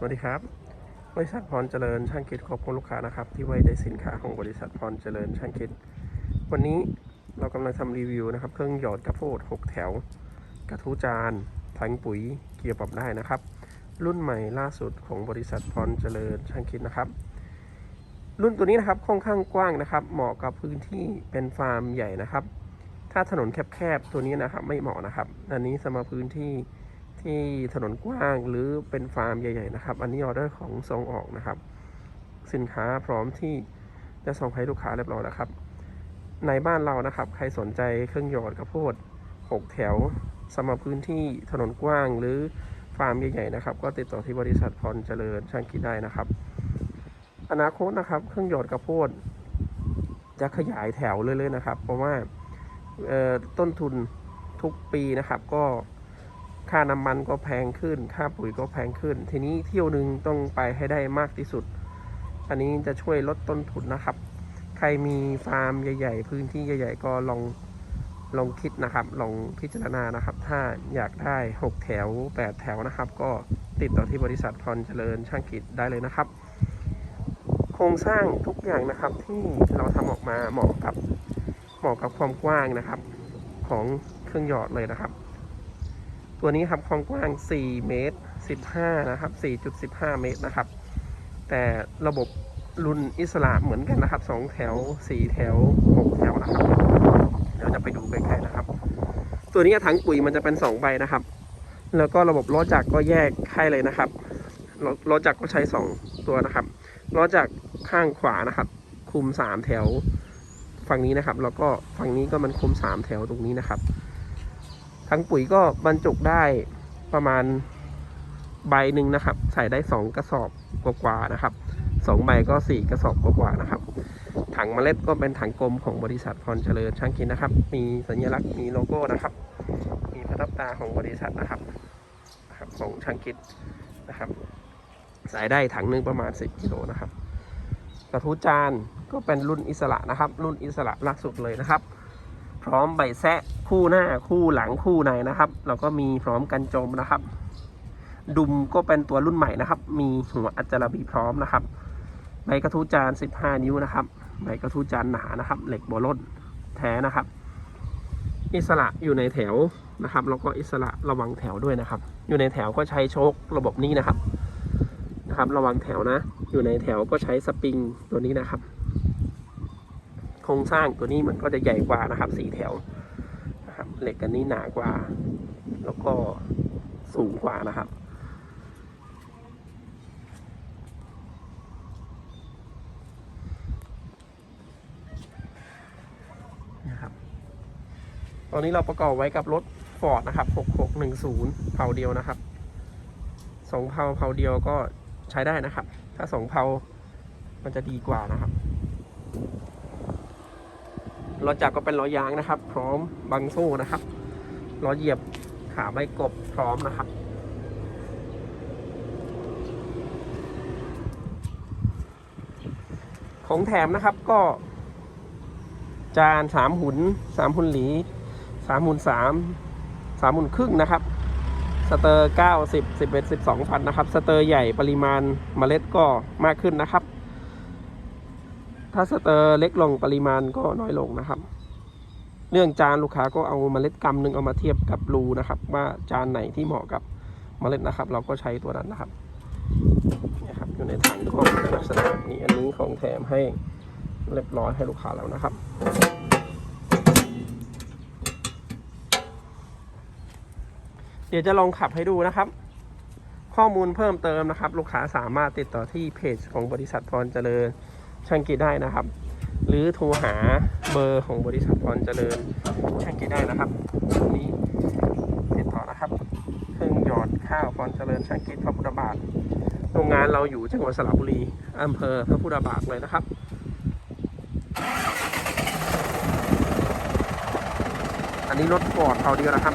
สวัสดีครับ บริษัทพรเจริญช่างคิดขอบคุณลูกค้านะครับ ที่ไว้ใจสินค้าของบริษัทพรเจริญช่างคิด วันนี้เรากำลังทำรีวิวนะครับ เครื่องหยอดกระโพด6 แถว กระทู้จานถังปุ๋ยเกียร์ปรับได้นะครับ รุ่นใหม่ล่าสุดของบริษัทพรเจริญช่างคิดนะครับ รุ่นตัวนี้นะครับค่อนข้างกว้างนะครับ เหมาะกับพื้นที่เป็นฟาร์มใหญ่นะครับ ถ้าถนนแคบๆตัวนี้นะครับไม่เหมาะนะครับ อันนี้สำหรับพื้นที่ ที่ถนนกว้างหรือเป็นฟาร์มใหญ่ ๆ นะครับ อันนี้ออเดอร์ของส่งออกนะครับ สินค้าพร้อมที่จะส่งให้ลูกค้าเรียบร้อยแล้วครับ ในบ้านเรานะครับ ใครสนใจเครื่องหยอดกระโพด6 แถวสำหรับพื้นที่ถนนกว้างหรือฟาร์มใหญ่ๆนะครับ ก็ติดต่อที่บริษัทพรเจริญช่างคิดได้นะครับ อนาคตนะครับ เครื่องหยอดกระโพดจะขยายแถวเรื่อยๆนะครับ เพราะว่าต้นทุนทุกปีนะครับ ก็ ค่าน้ำมันก็แพงขึ้น ค่าปุ๋ยก็แพงขึ้น ทีนี้เที่ยวหนึ่งต้องไปให้ได้มากที่สุด อันนี้จะช่วยลดต้นทุนนะครับ ใครมีฟาร์มใหญ่ ๆ พื้นที่ใหญ่ ๆ ก็ลองลองคิดนะครับ ลองพิจารณานะครับ ถ้าอยากได้ 6 แถว 8 แถวนะครับ ก็ติดต่อที่บริษัทพรเจริญช่างกิจได้เลยนะครับ โครงสร้างทุกอย่างนะครับที่เราทำออกมาเหมาะกับเหมาะกับความกว้างนะครับ ของเครื่องหยอดเลยนะครับ ตัวนี้ครับความกว้าง 4 เมตร 15 นะครับ 4.15 เมตรนะครับ แต่ระบบรุ่นอิสระเหมือนกันนะครับ 2 แถว 4 แถว 6 แถวนะครับ เดี๋ยวจะไปดูใกล้ๆนะครับ ตัวนี้ถังปุ๋ยมันจะเป็น 2 ใบนะครับ แล้วก็ระบบล้อจักรก็แยกให้เลยนะครับล้อจักรก็ใช้ 2 ตัวนะครับล้อจากรข้างขวานะครับ คุมสามแถวฝั่งนี้นะครับ แล้วก็ฝั่งนี้ก็มันคุมสามแถวตรงนี้นะครับ ทั้งปุ๋ยก็บรรจุได้ประมาณใบหนึ่งนะครับ ใส่ได้สองกระสอบกว่าๆนะครับสองใบก็สี่กระสอบกว่าๆนะครับ ถังเมล็ดก็เป็นถังกลมของบริษัทพรเจริญช่างคิดนะครับ มีสัญลักษณ์มีโลโก้นะครับ มีพระทับตาของบริษัทนะครับนะครับของช่างคิดนะครับใส่ได้ถังหนึ่งประมาณ 10กิโลนะครับ กระทู้จานก็เป็นรุ่นอิสระนะครับ รุ่นอิสระล่าสุดเลยนะครับ พร้อมใบแซะคู่หน้าคู่หลังคู่ในนะครับแล้วก็มีพร้อมกันจมนะครับ ดุมก็เป็นตัวรุ่นใหม่นะครับ มีหัวอัจจารบีพร้อมนะครับใบกระทู้จาน 15 นิ้วนะครับใบกระทู้จานหนานะครับ เหล็กโบล่นแท้นะครับ อิสระอยู่ในแถวนะครับแล้วก็อิสระระวังแถวด้วยนะครับ อยู่ในแถวก็ใช้โชคระบบนี้นะครับนะครับ ระวังแถวนะ อยู่ในแถวก็ใช้สปริงตัวนี้นะครับ โครงสร้างตัวนี้มันก็จะใหญ่กว่านะครับสี่แถวนะครับเหล็กกันนี้หนากว่า แล้วก็สูงกว่านะครับนะครับ ตอนนี้เราประกอบไว้กับรถฟอร์ดนะครับ 6610 เผาเดียวนะครับสองเผาเผาเดียวก็ใช้ได้นะครับ ถ้าสองเผามันจะดีกว่านะครับ ล้อจักรก็เป็นล้อยางนะครับ พร้อมบังโซ่นะครับล้อเหยียบขาใบกบพร้อมนะครับของแถมนะครับก็ จานสามหุนสามหุนหลีสามหุนสามสามหุนครึ่งนะครับ สเตอร์เก้าสิบสิบเอ็ดสิบสองพันนะครับ สเตอร์ใหญ่ปริมาณเมล็ดก็มากขึ้นนะครับ ถ้าสเตอร์เล็กลงปริมาณก็น้อยลงนะครับ เรื่องจานลูกค้าก็เอาเมล็ดกำหนึ่งเอามาเทียบกับรูนะครับ ว่าจานไหนที่เหมาะกับเมล็ดนะครับ เราก็ใช้ตัวนั้นนะครับนี่ครับอยู่ในถังก็ลักษณะนี้อันนี้ของแถมให้เรียบร้อยให้ลูกค้าแล้วนะครับเดี๋ยวจะลองขับให้ดูนะครับ ข้อมูลเพิ่มเติมนะครับ ลูกค้าสามารถติดต่อที่เพจของบริษัทพรเจริญ ช่างกิจได้นะครับ หรือโทรหาเบอร์ของบริษัทพรเจริญช่างกิจได้นะครับนนี้ติดต่อนะครับเครื่องหยอดข้าวพรเจริญช่างกิจพระพุทธบาทโรงงานเราอยู่จังหวัดสระบุรีอำเภอพระพุทธบาทเลยนะครับอันนี้รถฟอร์ดเขาเดียวนะครับ